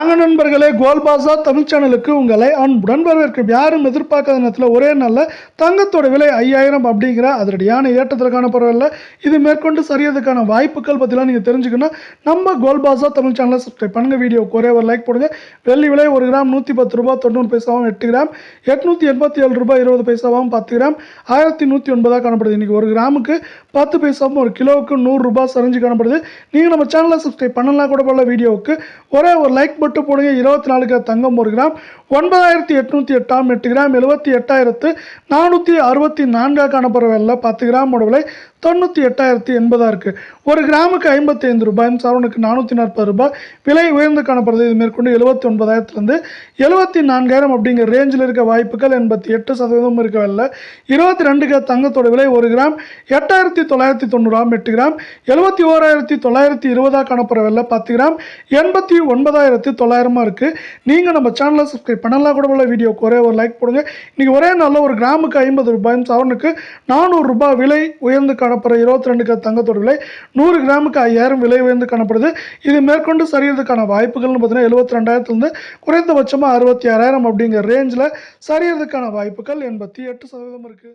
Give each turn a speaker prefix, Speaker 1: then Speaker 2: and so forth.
Speaker 1: வாங்க நண்பர்களே கோல் பாசா தமிழ் சேனலுக்கு உங்களை அன்புடன் வரவேற்கும் யாரும் எதிர்பார்க்காத நேரத்தில் ஒரே நாளில் தங்கத்தோட விலை ஐயாயிரம் அப்படிங்கிற அதனுடையான ஏற்றத்தில் காணப்படவில்லை இது மேற்கொண்டு சரியதுக்கான வாய்ப்புகள் பற்றிலாம் நீங்கள் தெரிஞ்சுக்கணும். நம்ம கோல் பாசா தமிழ் சேனலை சப்ஸ்கிரைப் பண்ணுங்கள் வீடியோக்கு ஒரே ஒரு லைக் போடுங்க. வெள்ளி விலை ஒரு கிராம் நூற்றி பத்து ரூபா தொண்ணூறு பைசாவும் எட்டு கிராம். எட்நூற்றி எண்பத்தி ஏழு ரூபாய் இருபது பைசாவும் பத்து கிராம். ஆயிரத்தி நூற்றி ஒன்பதாக காணப்படுது. இன்றைக்கி ஒரு கிராமுக்கு பத்து பைசாவும் ஒரு கிலோவுக்கு நூறுரூபா சரிஞ்சு காணப்படுது. நீங்கள் நம்ம சேனலை சப்ஸ்கிரைப் பண்ணலாம் கூட போல வீடியோவுக்கு ஒரே ஒரு லைக் மட்டும் போடுங்க இருபத்தி நாலு கிராம் தங்கம் ஒரு கிராம் ஒன்பதாயிரத்தி எட்நூற்றி எட்டாம் எட்டு கிராம் எழுபத்தி எட்டாயிரத்து நானூற்றி அறுபத்தி நான்காக காணப்படுற விலை பத்து கிராமோட விலை தொண்ணூற்றி எட்டாயிரத்தி எண்பதாக இருக்குது ஒரு கிராமுக்கு ஐம்பத்தி ஐந்து ரூபாயும் சரவணுக்கு நானூற்றி நாற்பது ரூபாய். விலை உயர்ந்து காணப்படுறது இது மேற்கொண்டு எழுபத்தி ஒன்பதாயிரத்துலேருந்து எழுபத்தி நான்காயிரம் அப்படிங்கிற ரேஞ்சில் இருக்க வாய்ப்புகள் எண்பத்தி எட்டு சதவீதம் இருக்கவில்லை இருபத்தி ரெண்டுக்கு தங்கத்தோட விலை ஒரு கிராம் எட்டாயிரத்தி தொள்ளாயிரத்தி தொண்ணூறாம் எட்டு கிராம் எழுபத்தி ஓராயிரத்தி தொள்ளாயிரத்தி இருபதாக காணப்படுற விலை பத்து கிராம் எண்பத்தி ஒன்பதாயிரத்தி தொள்ளாயிரமா இருக்குது நீங்கள் நம்ம சேனலை சப்ஸ்கிரைப் பண்ணலாம் கூட உள்ள வீடியோக்கு ஒரே ஒரு லைக் போடுங்க. இன்றைக்கி ஒரே நாளில் ஒரு கிராமுக்கு ஐம்பது ரூபாயும் சவரனுக்கு நானூறு ரூபாய் விலை உயர்ந்து காணப்படுற இருபத்தி ரெண்டுக்கு தங்கத்தோட விலை நூறு கிராமுக்கு ஐயாயிரம் விலை உயர்ந்து காணப்படுது. இது மேற்கொண்டு சரியறதுக்கான வாய்ப்புகள்னு பார்த்தீங்கன்னா எழுபத்தி ரெண்டாயிரத்துலேருந்து குறைந்தபட்சமாக அறுபத்தி ஆறாயிரம் அப்படிங்கிற ரேஞ்சில் சரியறதுக்கான வாய்ப்புகள் எண்பத்தி எட்டு சதவீதம் இருக்குது